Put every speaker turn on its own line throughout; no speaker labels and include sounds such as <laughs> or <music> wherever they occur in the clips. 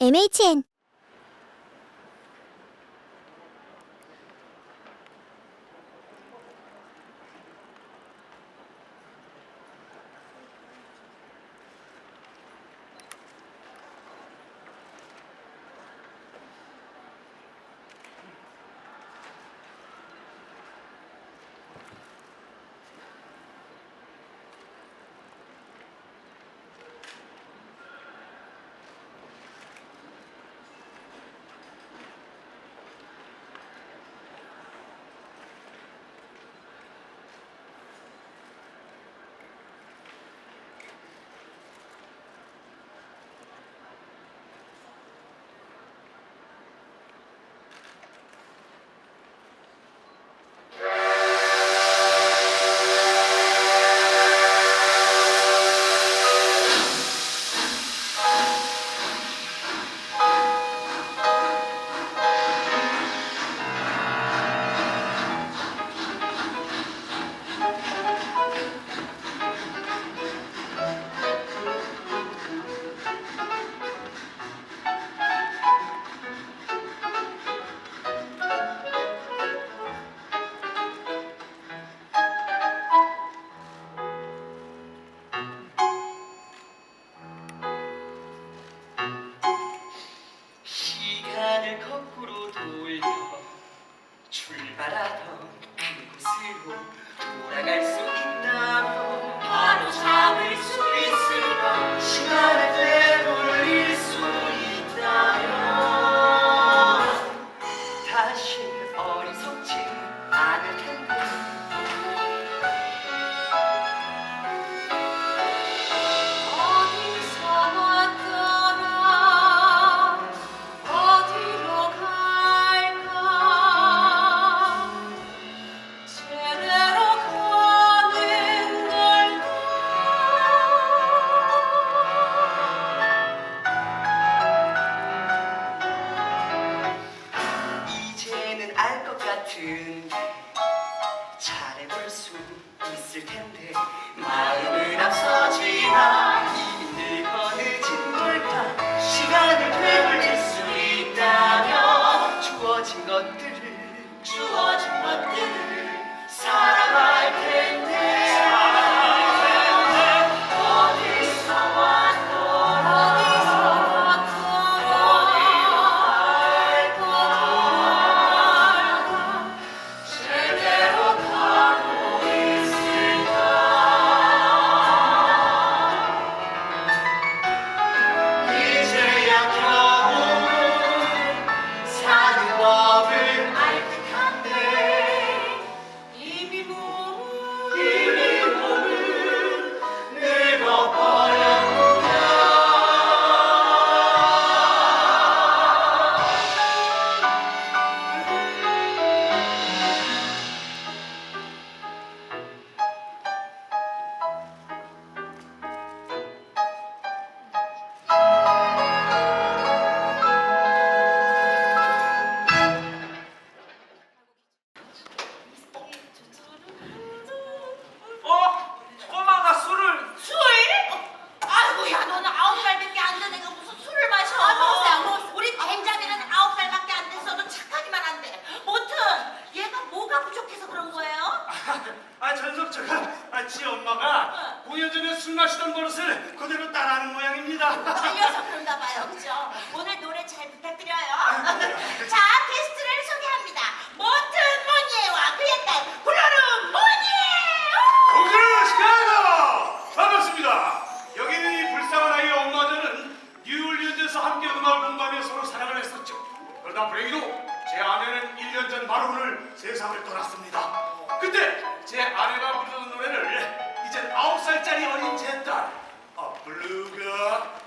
MHN
하시던 버릇을 그대로 따라하는 모양입니다.
떨려서 그런가 봐요, 그죠? 오늘 노래 잘 부탁드려요. <laughs> 자, 게스트를 소개합니다. 모트 모니에와 그의 딸 블루루 모니에!
오늘 시카고 반갑습니다. 여기 있는 이 불쌍한 아이의 엄마들은 뉴올리언즈에서 함께 음악을 공부하며 서로 사랑을 했었죠. 그러다 브레이도 제 아내는 1년 전 바로 오늘 세상을 떠났습니다. 그때 제 아내가 살짜리 어린 제 딸, 어, 블루가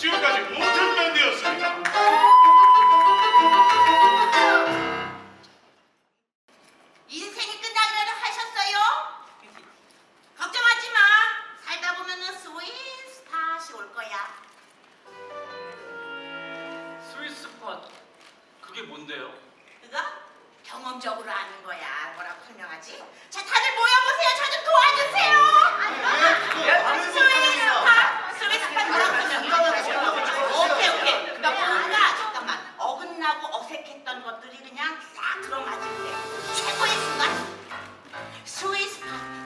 지금까지 모든 밴드였습니다. 인생이 끝나기라도 하셨어요? 걱정하지 마. 살다 보면은 스위스 팟이 올 거야. 스위스팟
그게 뭔데요?
그거 경험적으로 아는 거야. 뭐라고 설명하지? 자, 다들 모여보세요. 저 좀 도와주세요. 예, 예, 예, 예, 예, 예, 예, 오케이 오케이. 그니까 뭔가 잠깐만 어긋나고 어색했던 것들이 그냥 싹 들어맞을 때 최고의 순간. 스위스팟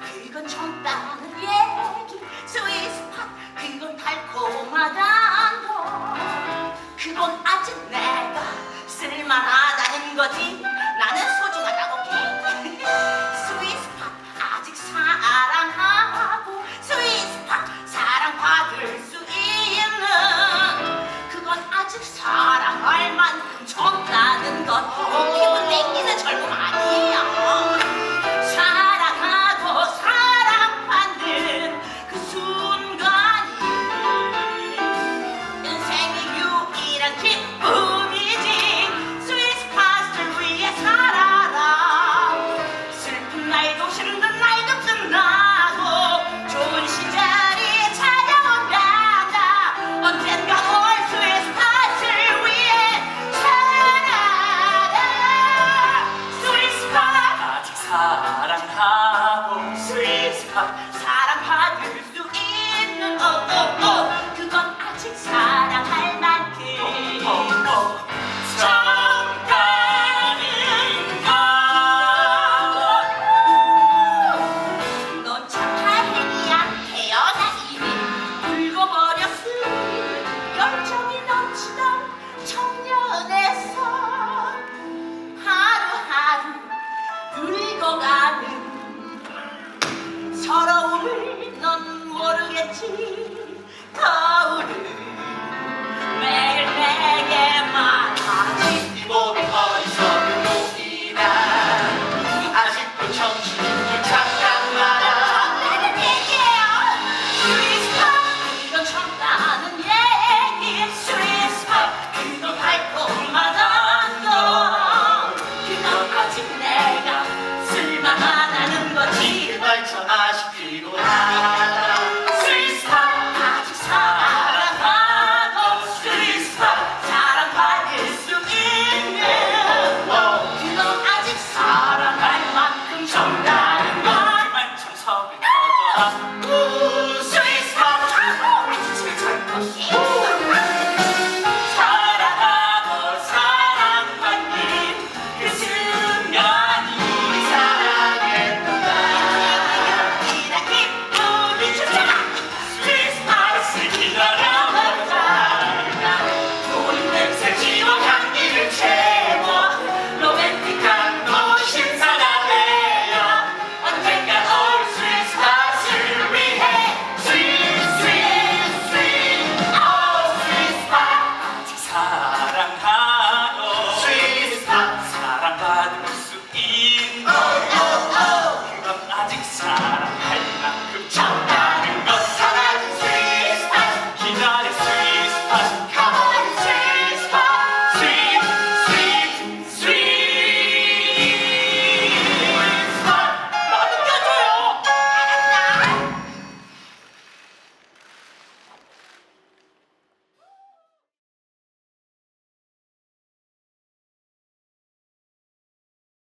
情。